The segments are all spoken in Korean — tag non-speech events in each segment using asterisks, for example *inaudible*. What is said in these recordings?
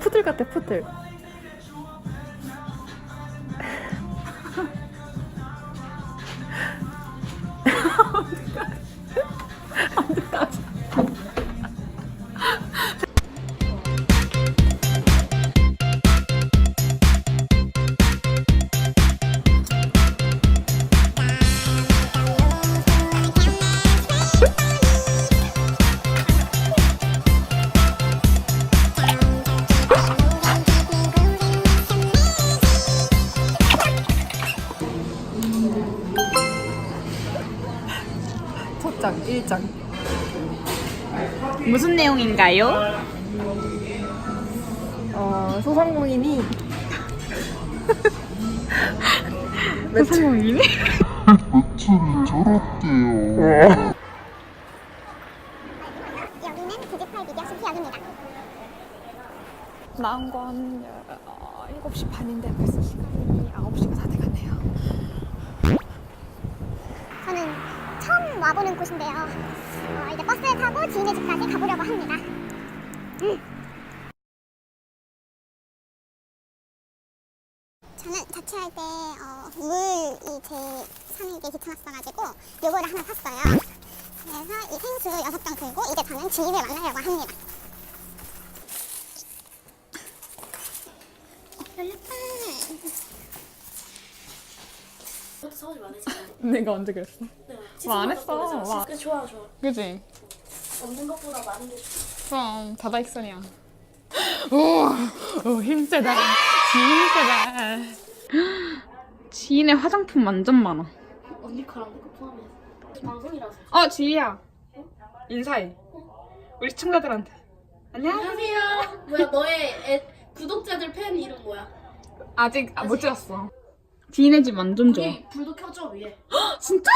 푸들 같아 푸들. 첫 장, 1장. 무슨 내용인가요? 어, 소상공인이 *laughs* 소상공인이? 여기는 디지털 미디어 심피역입니다. 나온 건 어, 7시 반인데 벌써 시간이 9시가 다 돼가네요. 와보는 곳인데요. 어, 이제 버스를 타고 지인의 집까지 가보려고 합니다. 음. 저는 자취할 때 어, 물이 제일 사는 게 귀찮았어가지고 요거를 하나 샀어요. 그래서 이 생수 6병 들고 이제 저는 지인을 만나려고 합니다. 어, 사오지 말아야지. 내가 언제 그랬어? 와, 안 했어. 와. 그 좋아 좋아. 그지? 없는 것보다 많은 게 좋아. 그럼 다다익선이야. *gasps* 오, 오 힘세다. 힘세다. *gasps* 지인의 화장품 완전 많아. 언니 거랑 내거 포함해서. 방송이라서. 어, 지희야. 인사해. 우리 시청자들한테. 안녕하세요. 안녕하세요. 뭐야 너의 애, 구독자들 팬 이름 뭐야? 아직 아, 못 찍었어. 지인의 집 완전 좋아. 불도 켜줘 위에. *gasps* 진짜?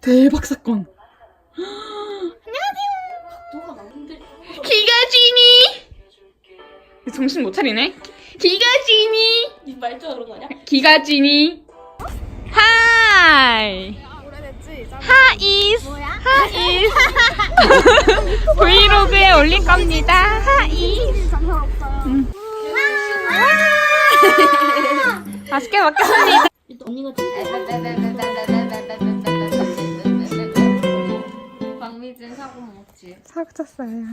대박 사건. 기가지니. 정신 못 차리네. 기가지니. 네 말투가 그런 거 아니야? 기가지니. 하이. 하이스. 하이스. *laughs* 브이로그에 올릴 겁니다. 하이스. 음. 맛있게 먹겠습니다. 언니가 좀 사고 쳤어요.